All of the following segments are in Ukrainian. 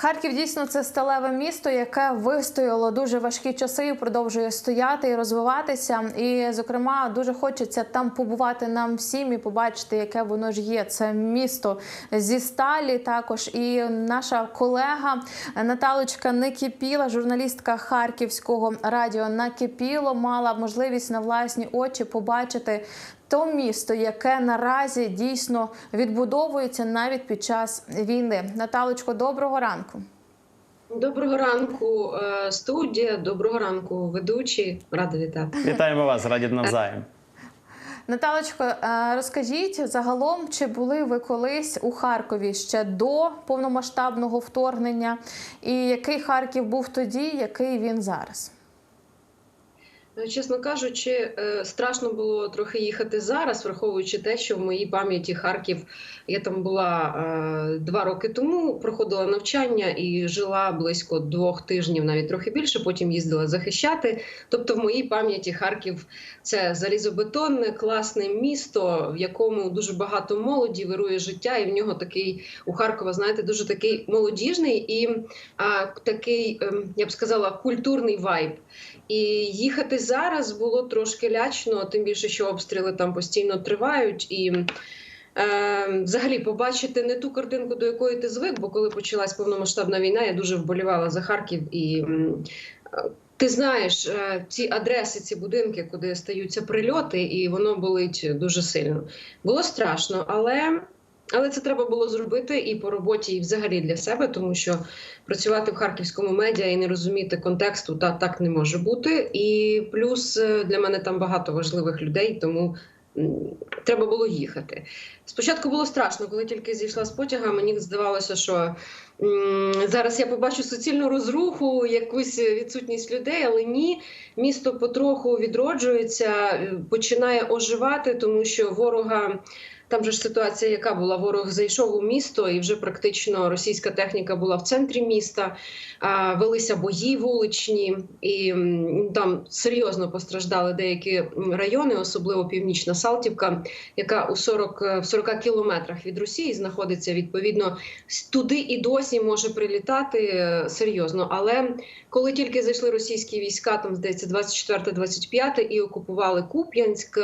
Харків дійсно це сталеве місто, яке вистояло дуже важкі часи, продовжує стояти і розвиватися. І, зокрема, дуже хочеться там побувати нам всім і побачити, яке воно ж є. Це місто зі сталі. Також і наша колега Наталочка Некіпіла, журналістка Харківського радіо Накипіло, мала можливість на власні очі побачити то місто, яке наразі дійсно відбудовується навіть під час війни. Наталочко, доброго ранку. Доброго ранку, е, студія. Доброго ранку, ведучі. Рада вітати. Вітаємо вас, раді навзаєм. Наталочко, е, розкажіть загалом, чи були ви колись у Харкові ще до повномасштабного вторгнення, і який Харків був тоді, який він зараз? Е, Чесно кажучи, е, страшно було трохи їхати зараз, враховуючи те, що в моїй пам'яті Харків я там була е, два роки тому, проходила навчання і жила близько двох тижнів, навіть трохи більше. Потім їздила захищати. Тобто, в моїй пам'яті Харків це залізобетонне, класне місто, в якому дуже багато молоді вирує життя, і в нього такий у Харкова, знаєте, дуже такий молодіжний і а, такий, ем, я б сказала, культурний вайб. І їхати зараз було трошки лячно, тим більше, що обстріли там постійно тривають. І е, взагалі побачити не ту картинку, до якої ти звик, бо коли почалась повномасштабна війна, я дуже вболівала за Харків і. е, Ти знаєш е, ці адреси, ці будинки, куди стаються прильоти, і воно болить дуже сильно. Було страшно, але, але це треба було зробити і по роботі, і взагалі для себе, тому що працювати в харківському медіа і не розуміти контексту та так не може бути. І плюс е, для мене там багато важливих людей, тому треба було їхати. Спочатку було страшно, коли тільки зійшла з потяга. Мені здавалося, що зараз я побачу суцільну розруху, якусь відсутність людей, але ні, місто потроху відроджується, е, починає оживати, тому що ворога. Там же ж ситуація, яка була, ворог зайшов у місто, і вже практично російська техніка була в центрі міста. Велися бої вуличні, і там серйозно постраждали деякі райони, особливо північна Салтівка, яка у 40, е, в 40 кілометрах від Росії знаходиться. Відповідно, туди і досі може прилітати е, серйозно. Але коли тільки зайшли російські війська, там здається, 24-25 і окупували Куп'янськ.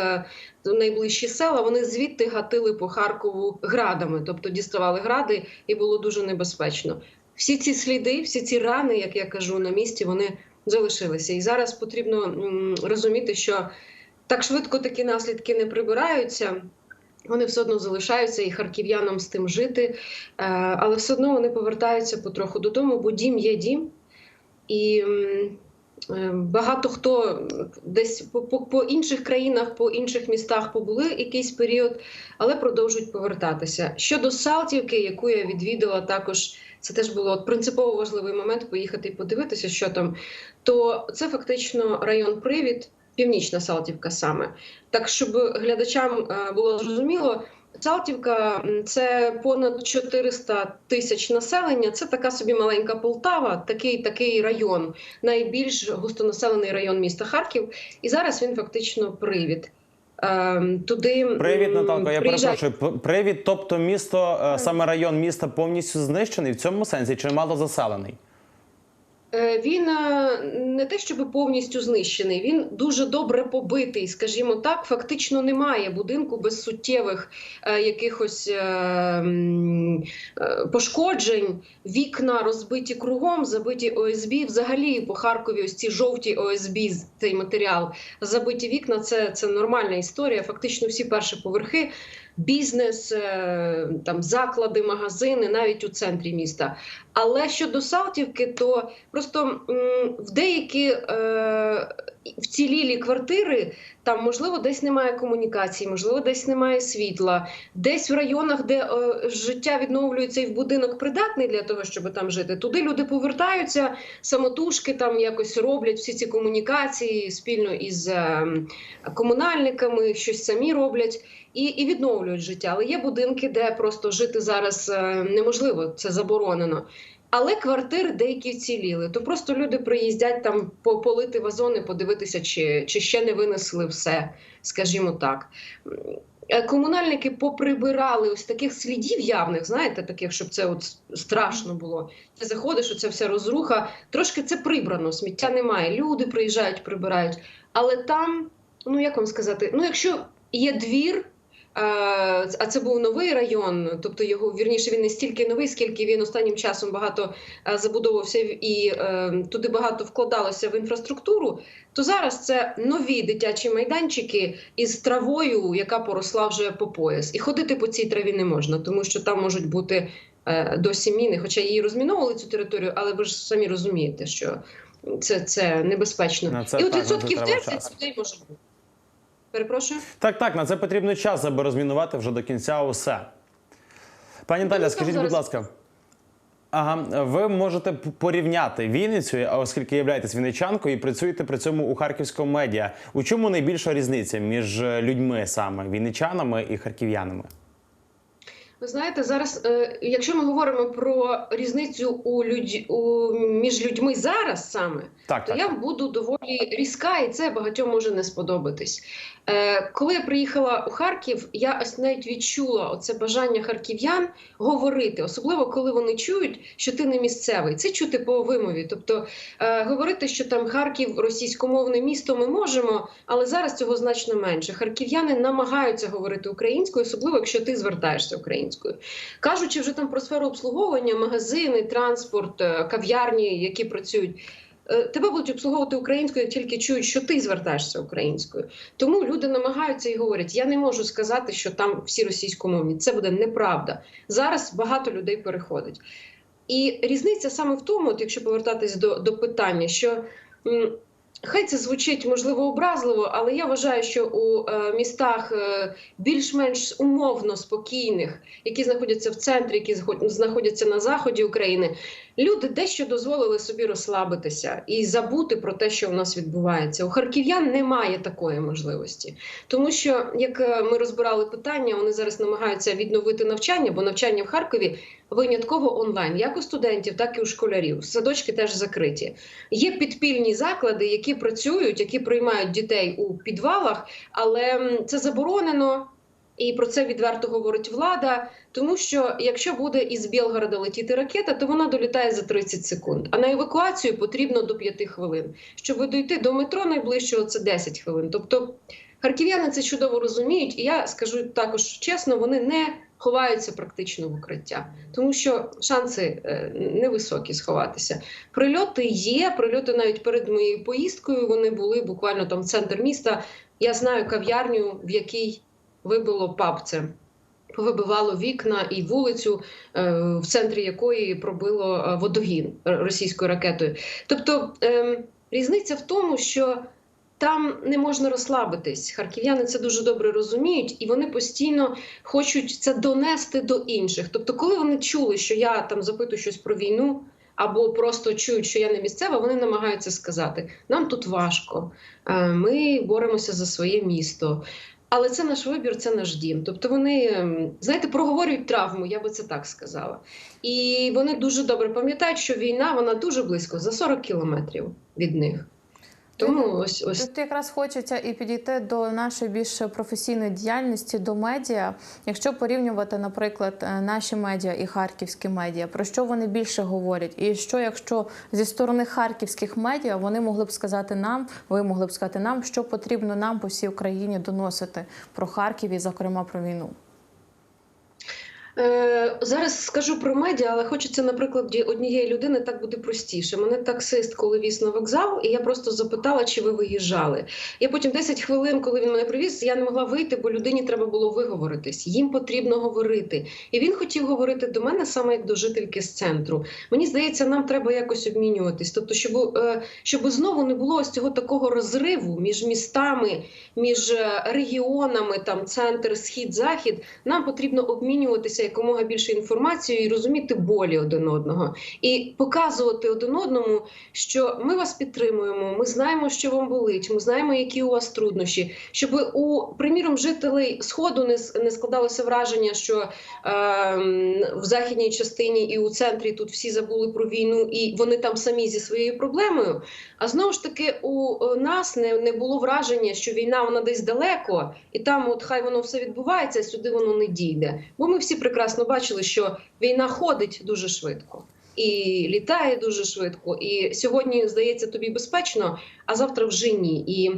Найближчі села вони звідти гатили по Харкову градами, тобто діставали гради, і було дуже небезпечно. Всі ці сліди, всі ці рани, як я кажу, на місці, вони залишилися. І зараз потрібно розуміти, що так швидко такі наслідки не прибираються. Вони все одно залишаються і харків'янам з тим жити, е, але все одно вони повертаються потроху додому, бо дім є дім. І багато хто десь по, по, по інших країнах, по інших містах побули якийсь період, але продовжують повертатися. Щодо Салтівки, яку я відвідала також, це теж було принципово важливий момент поїхати і подивитися, що там. То це фактично район Привід, північна Салтівка саме. Так, щоб глядачам е, було зрозуміло. Салтівка це понад 400 тисяч населення. Це така собі маленька Полтава, такий такий район, найбільш густонаселений район міста Харків. І зараз він фактично привід. Ем, туди м, Привіт, Наталко. Я приїжджають- перепрошую. П- Привіт, тобто місто, е, саме район міста повністю знищений в цьому сенсі, чи мало заселений? Е, Він е, не те, щоб повністю знищений, він дуже добре побитий, скажімо так. Фактично немає будинку без суттєвих е, якихось пошкоджень. Вікна розбиті кругом, забиті ОСБ. Взагалі по Харкові ось ці жовті ОСБ, цей матеріал, забиті вікна. Це, це нормальна історія. Фактично всі перші поверхи. Бізнес, там заклади, магазини, навіть у центрі міста. Але щодо Салтівки, то просто в деякі е, вцілілі квартири там, можливо, десь немає комунікації, можливо, десь немає світла, десь в районах, де е, життя відновлюється і в будинок придатний для того, щоб там жити. Туди люди повертаються, самотужки там якось роблять всі ці комунікації спільно із е, комунальниками, щось самі роблять. І, і відновлюють життя. Але є будинки, де просто жити зараз е, неможливо, це заборонено. Але квартири деякі вціліли. То просто люди приїздять там по- полити вазони, подивитися, чи, чи ще не винесли все, скажімо так. е, комунальники поприбирали ось таких слідів явних, знаєте, таких, щоб це от страшно було. Ти заходиш, оця вся розруха. Трошки це прибрано, сміття немає. Люди приїжджають, прибирають. Але там, ну як вам сказати, ну якщо є двір. А це був новий район, тобто його вірніше він не стільки новий, скільки він останнім часом багато е, забудовувався і е, туди багато вкладалося в інфраструктуру. То зараз це нові дитячі майданчики із травою, яка поросла вже по пояс. І ходити по цій траві не можна, тому що там можуть бути е, досі міни, хоча її розміновували цю територію, але ви ж самі розумієте, що це, це небезпечно. Це і от це відсотків треба 10 людей може бути. Перепрошую. Так, так, на це потрібно час, аби розмінувати вже до кінця усе. Пані Наталя, скажіть, будь ласка. Ага, ви можете порівняти Вінницю, оскільки являєтесь вінничанкою і працюєте при цьому у харківському медіа. У чому найбільша різниця між людьми саме вінничанами і харків'янами? Ви знаєте, зараз, е, якщо ми говоримо про різницю у людь, у, між людьми зараз саме, Так, то так. я буду доволі різка, і це багатьом може не сподобатись. Е, коли я приїхала у Харків, я ось навіть відчула оце бажання харків'ян говорити, особливо коли вони чують, що ти не місцевий. Це чути по вимові. Тобто е, говорити, що там Харків російськомовне місто, ми можемо, але зараз цього значно менше. Харків'яни намагаються говорити українською, особливо якщо ти звертаєшся українською. Кажучи вже там про сферу обслуговування, магазини, транспорт, е, кав'ярні, які працюють. е, Тебе будуть обслуговувати українською, як тільки чують, що ти звертаєшся українською. Тому люди намагаються і говорять: я не можу сказати, що там всі російськомовні. Це буде неправда. Зараз багато людей переходить. І різниця саме в тому, от якщо повертатись до, до питання, що хай це звучить можливо образливо, але я вважаю, що у е, містах е, більш-менш умовно спокійних, які знаходяться в центрі, які знаходяться на заході України, люди дещо дозволили собі розслабитися і забути про те, що у нас відбувається. У харків'ян немає такої можливості, тому що як е, ми розбирали питання, вони зараз намагаються відновити навчання, бо навчання в Харкові винятково онлайн, як у студентів, так і у школярів. Садочки теж закриті. Є підпільні заклади, які працюють, які приймають дітей у підвалах, але це заборонено. І про це відверто говорить влада, тому що якщо буде із Білгорода летіти ракета, то вона долітає за 30 секунд. А на евакуацію потрібно до 5 хвилин. Щоб дойти до метро найближчого, це 10 хвилин. Тобто харків'яни це чудово розуміють, і я скажу також чесно, вони не ховаються практично в укриття, тому що шанси е, невисокі сховатися. Прильоти є. Прильоти навіть перед моєю поїздкою вони були буквально там в центр міста. Я знаю кав'ярню, в якій вибило паб це. Повибивало вікна і вулицю, е, в центрі якої пробило е, водогін російською ракетою. Тобто ем, різниця в тому, що там не можна розслабитись. Харків'яни це дуже добре розуміють, і вони постійно хочуть це донести до інших. Тобто, коли вони чули, що я там запитую щось про війну, або просто чують, що я не місцева, вони намагаються сказати: нам тут важко, е, ми боремося за своє місто. Але це наш вибір, це наш дім. Тобто вони, ем, знаєте, проговорюють травму, я би це так сказала. І вони дуже добре пам'ятають, що війна вона дуже близько, за 40 кілометрів від них. Тому ось ось Тут якраз хочеться і підійти до нашої більш професійної діяльності, до медіа. Якщо порівнювати, наприклад, е, наші медіа і харківські медіа, про що вони більше говорять? І що, якщо зі сторони харківських медіа вони могли б сказати нам, ви могли б сказати нам, що потрібно нам по всій Україні доносити про Харків і, зокрема, про війну? Е, зараз скажу про медіа, але хочеться, наприклад, однієї людини так буде простіше. Мене таксист, коли віз на вокзал, і я просто запитала, чи ви виїжджали. Я потім 10 хвилин, коли він мене привіз, я не могла вийти, бо людині треба було виговоритись. Їм потрібно говорити. І він хотів говорити до мене саме як до жительки з центру. Мені здається, нам треба якось обмінюватись. Тобто, щоб, е, щоб знову не було ось цього такого розриву між містами, між е, регіонами, там центр, схід, захід. Нам потрібно обмінюватися якомога більше інформації і розуміти болі один одного, і показувати один одному, що ми вас підтримуємо, ми знаємо, що вам болить, ми знаємо, які у вас труднощі, щоб у приміром жителей сходу не, не складалося враження, що ем, в західній частині і у центрі тут всі забули про війну, і вони там самі зі своєю проблемою. А знову ж таки, у е, нас не, не було враження, що війна вона десь далеко, і там, от хай воно все відбувається, сюди воно не дійде. Бо ми всі прекрасно бачили, що війна ходить дуже швидко. І літає дуже швидко, і сьогодні здається тобі безпечно, а завтра вже ні. І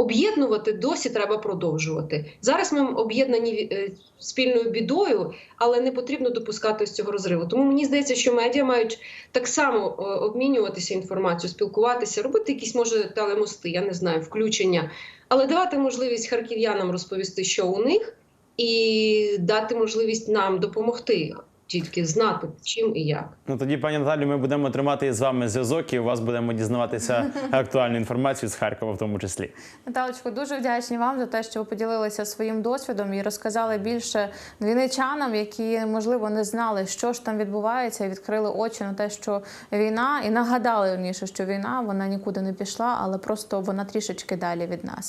об'єднувати досі треба продовжувати. Зараз ми об'єднані е, спільною бідою, але не потрібно допускати з цього розриву. Тому мені здається, що медіа мають так само е, обмінюватися інформацією, спілкуватися, робити якісь може телемости, я не знаю, включення, але давати можливість харків'янам розповісти, що у них, і дати можливість нам допомогти. Тільки знати чим і як. Ну тоді, пані Наталі, ми будемо тримати з вами зв'язок і у вас будемо дізнаватися актуальну інформацію з Харкова, в тому числі. Наталочко, дуже вдячні вам за те, що ви поділилися своїм досвідом і розказали більше двійничанам, які можливо не знали, що ж там відбувається, і відкрили очі на те, що війна, і нагадали верніше, що війна вона нікуди не пішла, але просто вона трішечки далі від нас.